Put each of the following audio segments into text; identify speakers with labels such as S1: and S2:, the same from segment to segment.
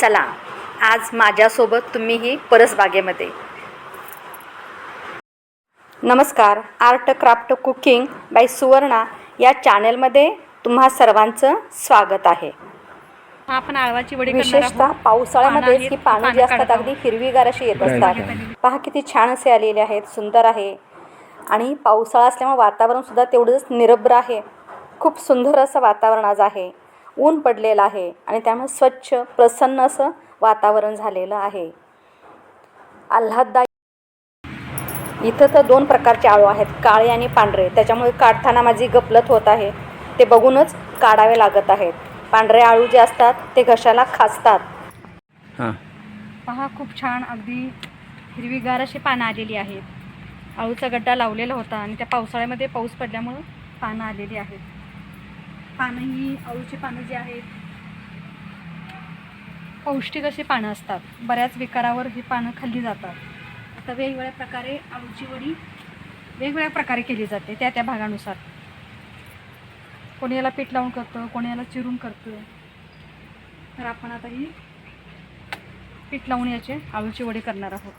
S1: चला आज माझ्यासोबत तुम्हीही परसबागेमध्ये. नमस्कार art craft cooking by Suvarna या चॅनलमध्ये तुम्हा सर्वांचं स्वागत आहे.
S2: हा आपण आळवाची वडी करणार
S1: विशेषतः. पावसाळ्यामध्ये
S2: पानं
S1: ही पानं जी असतात अगदी हिरवीगार अशी येत असतात. पहा किती छान असे आलेले आहेत सुंदर आहे. आणि पावसाळा असल्यामुळे वातावरणसुद्धा तेवढंच निरभ्र आहे. खूप सुंदर असं वातावरण आज आहे. ऊन पडलेलं आहे आणि त्यामुळे स्वच्छ प्रसन्न असं वातावरण झालेलं आहे. आल्हाददायी इथं तर दोन प्रकारचे आळू आहेत काळे आणि पांढरे. त्याच्यामुळे काढताना माझी गपलत होत आहे. ते बघूनच काढावे लागत आहेत. पांढरे आळू जे असतात ते घशाला खासतात.
S3: हां.
S2: पहा खूप छान अगदी हिरवीगार अशी पानं आलेली आहेत. आळूचा गड्डा लावलेला होता आणि त्या पावसाळ्यामध्ये पाऊस पडल्यामुळं पानं आलेली आहेत. पानं ही पानं जी आहेत. पौष्टिक अशी पानं असतात. बऱ्याच विकारावर ही पानं खाल्ली जातात. आता वेगवेगळ्या प्रकारे आळूची वडी वेगवेगळ्या प्रकारे केली जाते त्या त्या भागानुसार. कोणी याला पीठ लावून करतं कोणी याला चिरून करतं. तर आपण आता ही पीठ लावून याचे आळूची वडी करणार आहोत.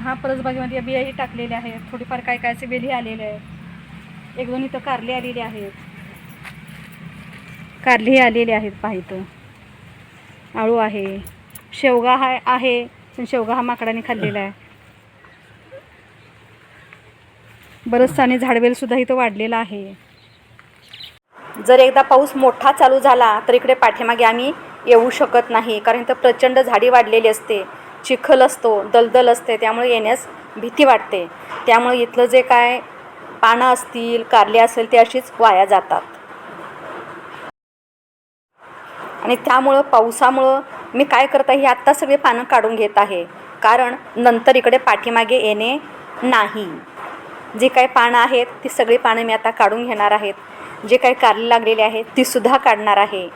S2: पहा परसबागेमध्ये या बियाही टाकलेल्या आहेत. थोडीफार काय कायचे वेली आलेले आहेत. एक दोन इथं कारले आलेले आहेत. कारलेही आलेले आहेत पहा इथं. आळू आहे. शेवगा हा आहे पण शेवगा हा माकडाने खाल्लेला आहे. बरंच आणि झाडवेलसुद्धा इथं वाढलेलं आहे.
S1: जर एकदा पाऊस मोठा चालू झाला तर इकडे पाठीमागे आम्ही येऊ शकत नाही कारण इथं प्रचंड झाडी वाढलेली असते. चिखल असतो दलदल असते त्यामुळे येण्यास भीती वाटते. त्यामुळे इथलं जे काय पानं असतील कारले असेल ते अशीच वाया जातात. आणि त्यामुळं पावसामुळं मी काय करत आहे आत्ता सगळी पानं काढून घेत आहे. कारण नंतर इकडे पाठीमागे येणे नाही. जी काही पानं आहेत ती सगळी पानं मी आता काढून घेणार आहेत. जे काही कारली लागलेली आहे तीसुद्धा काढणार आहे.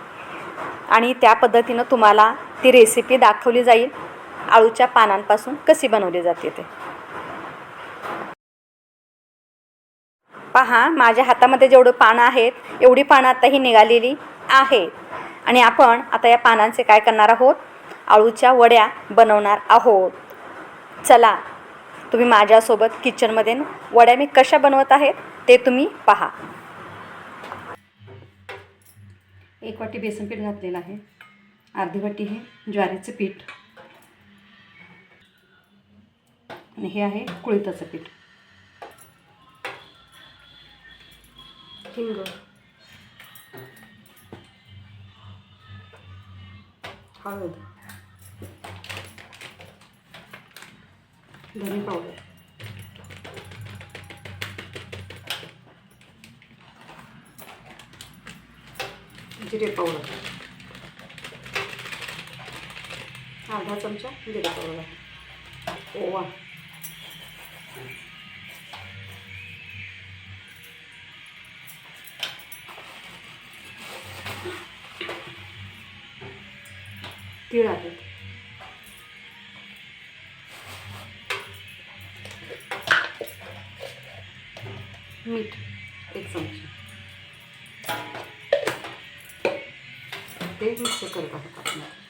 S1: आणि त्या पद्धतीनं तुम्हाला ती रेसिपी दाखवली जाईल. आळूच्या पानांपासून कशी बनवली जाते ते. पहा माझ्या हातामध्ये जेवढं पानं आहेत एवढी पानं आता ही निघालेली आहेत आणि आपण आता या पानांचे काय करणार आहोत? आळूच्या वड्या बनवणार आहोत. चला तुम्ही माझ्यासोबत किचनमध्ये वड्या मी कशा बनवत आहेत ते तुम्ही पहा. एक वाटी बेसन पीठ घातलेलं आहे. अर्धी वाटी हे ज्वारीचं पीठ. आणि हे आहे कुळिताचं पीठ. हिंग. हळद. धने पावडर. जिरे पावडर. अर्धा चमचा जिरे पावडर. ओवा. तीळ आहेत मीठ एक चमचा. ते मिक्स करत आहोत आपण.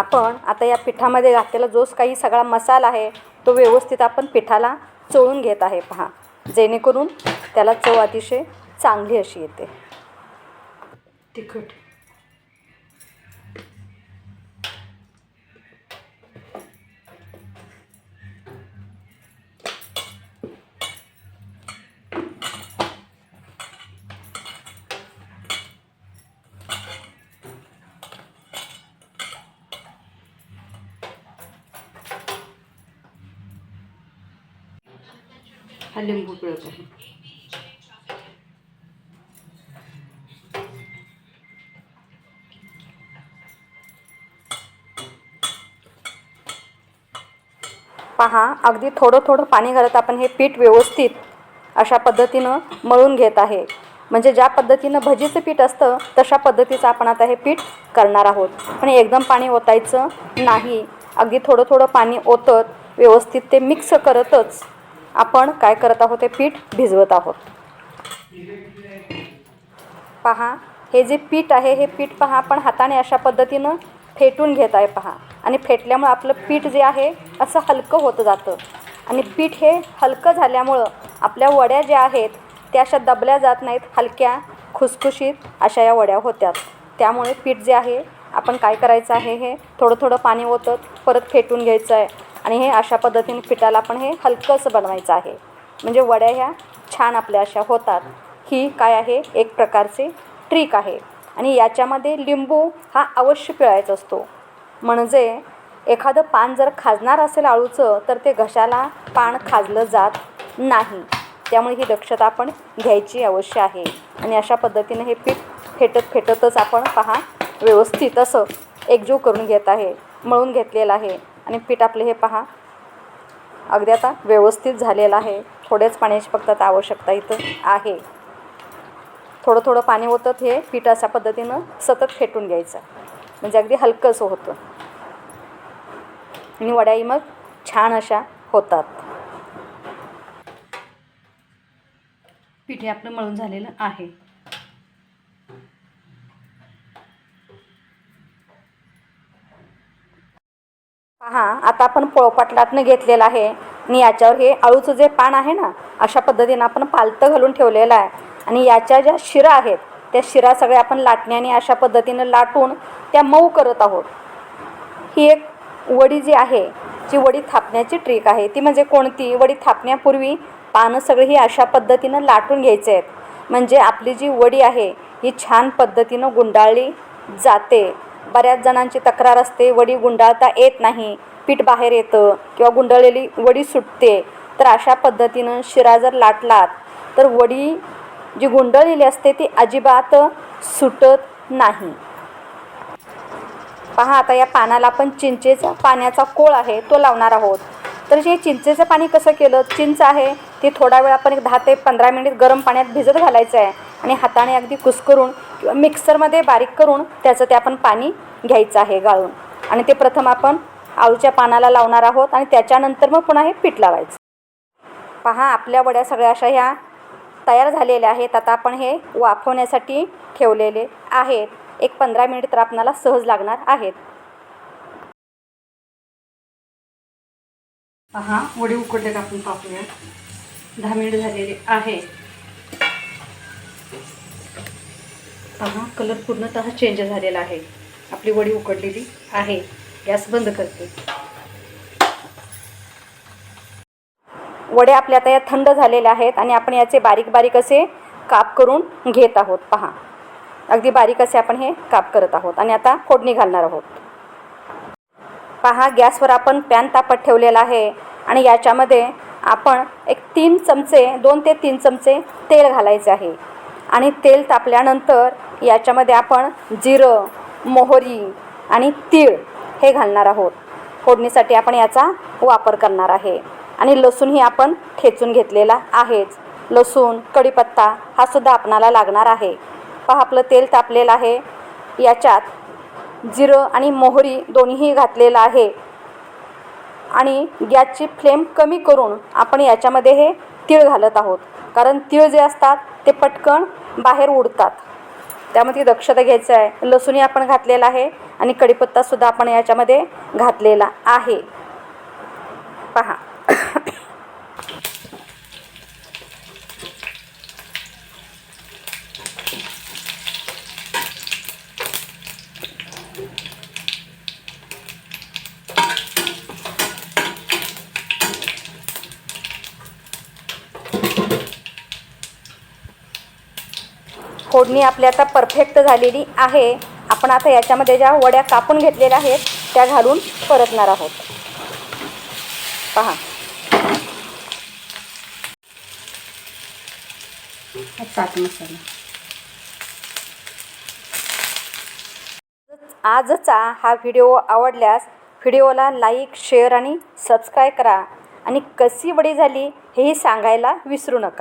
S1: आपण आता या पिठामध्ये घातलेला जोच काही सगळा मसाला आहे तो व्यवस्थित आपण पिठाला चोळून घेत आहे. पहा. जेणेकरून त्याला चव अतिशय चांगली अशी येते. तिखट. हा लिंबू पिळत आहे. पहा अगदी थोडं थोडं पाणी घालत आपण हे पीठ व्यवस्थित अशा पद्धतीनं मळून घेत आहे. म्हणजे ज्या पद्धतीनं भजीचं पीठ असतं तशा पद्धतीचं आपण आता हे पीठ करणार आहोत. पण एकदम पाणी ओतायचं नाही. अगदी थोडं थोडं पाणी ओतत व्यवस्थित ते मिक्स करतच आपण काय करत आहोत ते पीठ भिजवत आहोत. पहा हे जे पीठ आहे हे पीठ पहा आपण हाताने अशा पद्धतीनं फेटून घेत आहे पहा. आणि फेटल्यामुळं आपलं पीठ जे आहे असं हलकं होत जातं. आणि पीठ हे हलकं झाल्यामुळं आपल्या वड्या ज्या आहेत त्या अशा दबल्या जात नाहीत हलक्या खुसखुशीत अशा या वड्या होत्यात. त्यामुळे पीठ जे आहे आपण काय करायचं आहे हे थोडं थोडं पाणी ओतत परत फेटून घ्यायचं आहे. आणि हे अशा पद्धतीने पिठाला आपण हे हलकंसं बनवायचं आहे. म्हणजे वड्या ह्या छान आपल्या अशा होतात. ही काय आहे? एक प्रकारचे ट्रिक आहे. आणि याच्यामध्ये लिंबू हा अवश्य पिळायचा असतो. म्हणजे एखादं पान जर खाजणार असेल आळूचं तर ते घशाला पान खाजलं जात नाही. त्यामुळे ही दक्षता आपण घ्यायची अवश्य आहे. आणि अशा पद्धतीने हे पीठ फेटत फेटतच आपण पहा व्यवस्थित असं एकजीव करून घेत आहे मळून घेतलेलं आहे. आणि पीठ आपले हे पहा. अगदी आता व्यवस्थित झालेलं आहे. थोड्याच पाण्याची फक्त आता आवश्यकता इथं आहे. थोडं थोडं पाणी होतं हे पीठ अशा पद्धतीनं सतत फेटून घ्यायचं. म्हणजे अगदी हलकंसं होतं. आणि वड्याही मग छान अशा होतात.
S2: पीठ हे आपलं मळून झालेलं आहे.
S1: पहा आता आपण पोळपाटलातनं घेतलेलं आहे. आणि याच्यावर हे अळूचं जे पान आहे ना अशा पद्धतीनं आपण पालतं घालून ठेवलेलं आहे. आणि याच्या ज्या शिरा आहेत त्या शिरा सगळ्या आपण लाटण्याने अशा पद्धतीनं लाटून त्या मऊ करत आहोत. ही एक वडी जी आहे जी वडी थापण्याची ट्रिक आहे. ती म्हणजे कोणती? वडी थापण्यापूर्वी पानं सगळी ही अशा पद्धतीनं लाटून घ्यायचे आहेत. म्हणजे आपली जी वडी आहे ही छान पद्धतीनं गुंडाळली जाते. बऱ्याच जणांची तक्रार असते वडी गुंडाळता येत नाही पीठ बाहेर येतं किंवा गुंडाळलेली वडी सुटते. तर अशा पद्धतीनं शिरा जर लाटलात तर वडी जी गुंडळलेली असते ती अजिबात सुटत नाही. पहा आता या पानाला आपण चिंचेचा पाण्याचा कोळ आहे तो लावणार आहोत. तर जे चिंचेचं पाणी कसं केलं? चिंच आहे ती थोडा वेळ आपण एक दहा ते पंधरा मिनिट गरम पाण्यात भिजत घालायचं आहे आणि हाताने अगदी कुस्करून मिक्सरमध्ये बारीक करून त्याचं ते आपण पाणी घ्यायचं आहे गाळून. आणि ते प्रथम आपण आळूच्या पानाला लावणार आहोत आणि त्याच्यानंतर मग पुन्हा हे पीठ लावायचं. पहा आपल्या वड्या सगळ्या अशा ह्या तयार झालेल्या आहेत. आता आपण हे वाफवण्यासाठी ठेवलेले आहेत. एक पंधरा मिनिट तर आपणाला सहज लागणार आहेत.
S2: पहा वडी उकडले आपण पाहूया दहा मिनिट झालेले आहे पहा कलर पूर्णतः चेंज झालेला आहे. आपली वडी उकडलेली आहे. गॅस बंद करते.
S1: वडे आपल्या आता या थंड झालेल्या आहेत आणि आपण याचे बारीक बारीक असे काप करून घेत आहोत. पहा. अगदी बारीक असे आपण हे काप करत आहोत आणि आता फोडणी घालणार आहोत. पहा गॅसवर आपण पॅन तापत ठेवलेला आहे आणि याच्यामध्ये आपण एक तीन चमचे दोन ते तीन चमचे तेल घालायचे आहे. आणि तेल तापल्यानंतर याच्यामध्ये आपण जिरं मोहरी आणि तीळ हे घालणार आहोत. फोडणीसाठी आपण याचा वापर करणार आहे. आणि लसूणही आपण ठेचून घेतलेला आहेच. लसूण कढीपत्ता हा सुद्धा आपणाला लागणार आहे. पहा आपलं तेल तापलेलं आहे. याच्यात जिरं आणि मोहरी दोन्हीही घातलेलं आहे. आणि गॅसची फ्लेम कमी करून आपण याच्यामध्ये हे तीळ घालत आहोत. कारण तीळ जे असतात ते पटकन बाहेर उडतात. त्यामध्ये ती दक्षता घ्यायचं आहे. लसूणही आपण घातलेला आहे आणि कढीपत्तासुद्धा आपण याच्यामध्ये घातलेला आहे. पहा. फोडणी आपली आता परफेक्ट झालेली आहे. आपण आता याच्यामध्ये ज्या वड्या कापून घेतलेल्या आहेत त्या घालून परतणार आहोत. पहा.
S2: चाट मसाला.
S1: आजचा हा व्हिडिओ आवडल्यास व्हिडिओला लाईक शेअर आणि सबस्क्राईब करा. आणि कशी वडी झाली हेही सांगायला विसरू नका.